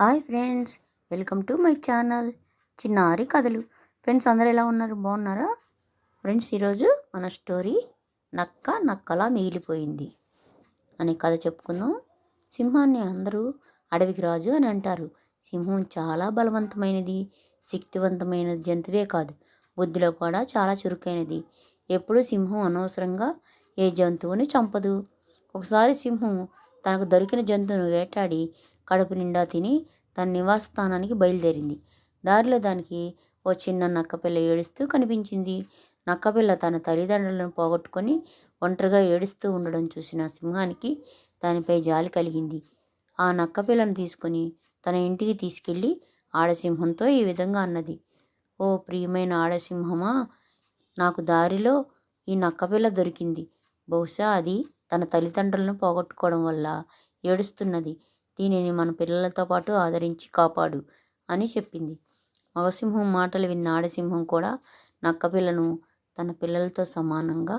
Hi friends welcome to my channel. చిన్నారి కథలు. Friends అందరు ఎలా ఉన్నారు? బాగున్నారా? ఫ్రెండ్స్ ఈరోజు మన స్టోరీ నక్క నక్కలా మిగిలిపోయింది అనే కథ చెప్పుకుందాం. సింహాన్ని అందరూ అడవికి రాజు అని అంటారు. సింహం చాలా బలవంతమైనది శక్తివంతమైన జంతువే కాదు బుద్ధిలో కూడా చాలా చురుకైనది. ఎప్పుడూ సింహం అనవసరంగా ఏ జంతువుని చంపదు. ఒకసారి సింహం తనకు దొరికిన జంతువును వేటాడి కడుపు నిండా తిని తన నివాస స్థానానికి బయలుదేరింది. దారిలో దానికి ఓ చిన్న నక్కపిల్ల ఏడుస్తూ కనిపించింది. నక్కపిల్ల తన తల్లిదండ్రులను పోగొట్టుకొని ఒంటరిగా ఏడుస్తూ ఉండడం చూసిన సింహానికి దానిపై జాలి కలిగింది. ఆ నక్కపిల్లను తీసుకొని తన ఇంటికి తీసుకెళ్ళి ఆడసింహంతో ఈ విధంగా అన్నది. ఓ ప్రియమైన ఆడసింహమా నాకు దారిలో ఈ నక్కపిల్ల దొరికింది. బహుశా అది తన తల్లిదండ్రులను పోగొట్టుకోవడం వల్ల ఏడుస్తున్నది. దీనిని మన పిల్లలతో పాటు ఆదరించి కాపాడు అని చెప్పింది. మగసింహం మాటలు విన్న ఆడసింహం కూడా నక్కపిల్లను తన పిల్లలతో సమానంగా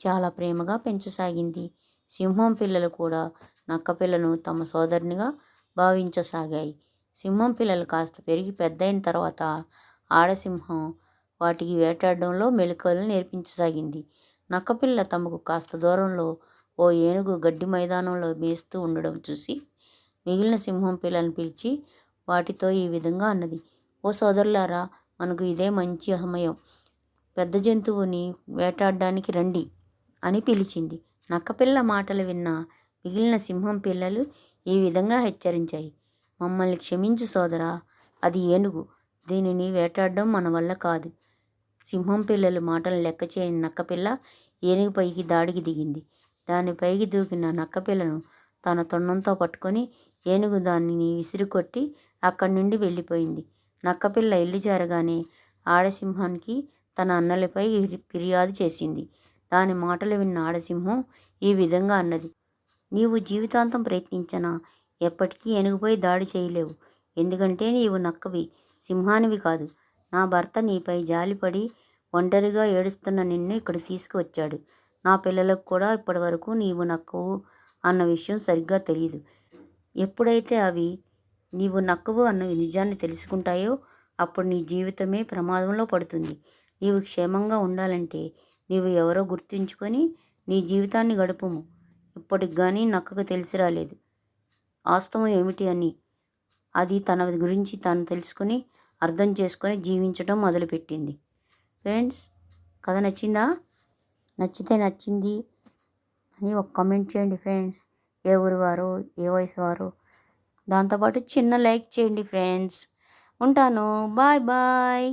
చాలా ప్రేమగా పెంచసాగింది. సింహం పిల్లలు కూడా నక్కపిల్లను తమ సోదరునిగా భావించసాగాయి. సింహం పిల్లలు కాస్త పెరిగి పెద్దయిన తర్వాత ఆడసింహం వాటికి వేటాడడంలో మెలకువలు నేర్పించసాగింది. నక్కపిల్ల తమకు కాస్త దూరంలో ఓ ఏనుగు గడ్డి మైదానంలో మేస్తూ ఉండడం చూసి మిగిలిన సింహం పిల్లలను పిలిచి వాటితో ఈ విధంగా అన్నది. ఓ సోదరులారా మనకు ఇదే మంచి సమయం పెద్ద జంతువుని వేటాడడానికి రండి అని పిలిచింది. నక్కపిల్ల మాటలు విన్న మిగిలిన సింహం పిల్లలు ఈ విధంగా హెచ్చరించాయి. మమ్మల్ని క్షమించు సోదరా అది ఏనుగు. దీనిని వేటాడడం మన వల్ల కాదు సింహం పిల్లలు మాటలు లెక్క చేయని నక్కపిల్ల ఏనుగుపైకి దాడికి దిగింది. దానిపైకి దూకిన నక్కపిల్లను తన తొండంతో పట్టుకొని ఏనుగు దానిని విసిరికొట్టి అక్కడి నుండి వెళ్ళిపోయింది. నక్కపిల్ల ఇల్లు చేరగానే ఆడసింహానికి తన అన్నలపై ఫిర్యాదు చేసింది. దాని మాటలు విన్న ఆడసింహం ఈ విధంగా అన్నది. నీవు జీవితాంతం ప్రయత్నించనా? ఎప్పటికీ ఏనుగుపోయి దాడి చేయలేవు. ఎందుకంటే నీవు నక్కవి సింహానివి కాదు. నా భర్త నీపై జాలిపడి ఒంటరిగా ఏడుస్తున్న నిన్ను ఇక్కడ తీసుకువచ్చాడు. నా పిల్లలకు కూడా ఇప్పటి వరకు నీవు నక్కవు అన్న విషయం సరిగ్గా తెలియదు ఎప్పుడైతే అవి నీవు నక్కవు అన్న నిజాన్ని తెలుసుకుంటాయో అప్పుడు నీ జీవితమే ప్రమాదంలో పడుతుంది. నీవు క్షేమంగా ఉండాలంటే నీవు ఎవరో గుర్తుంచుకొని నీ జీవితాన్ని గడుపుము. ఇప్పటికి కానీ నక్కకు తెలిసి రాలేదు. వాస్తవం ఏమిటి అని అది తన గురించి తాను తెలుసుకొని అర్థం చేసుకొని జీవించడం మొదలుపెట్టింది. ఫ్రెండ్స్ కథ నచ్చిందా? నచ్చితే నచ్చింది. అని ఒక కామెంట్ చేయండి ఫ్రెండ్స్ ఏ ఊరు వారు ఏ వయసు వారు. దాంతోపాటు చిన్న లైక్ చేయండి ఫ్రెండ్స్ ఉంటాను. Bye bye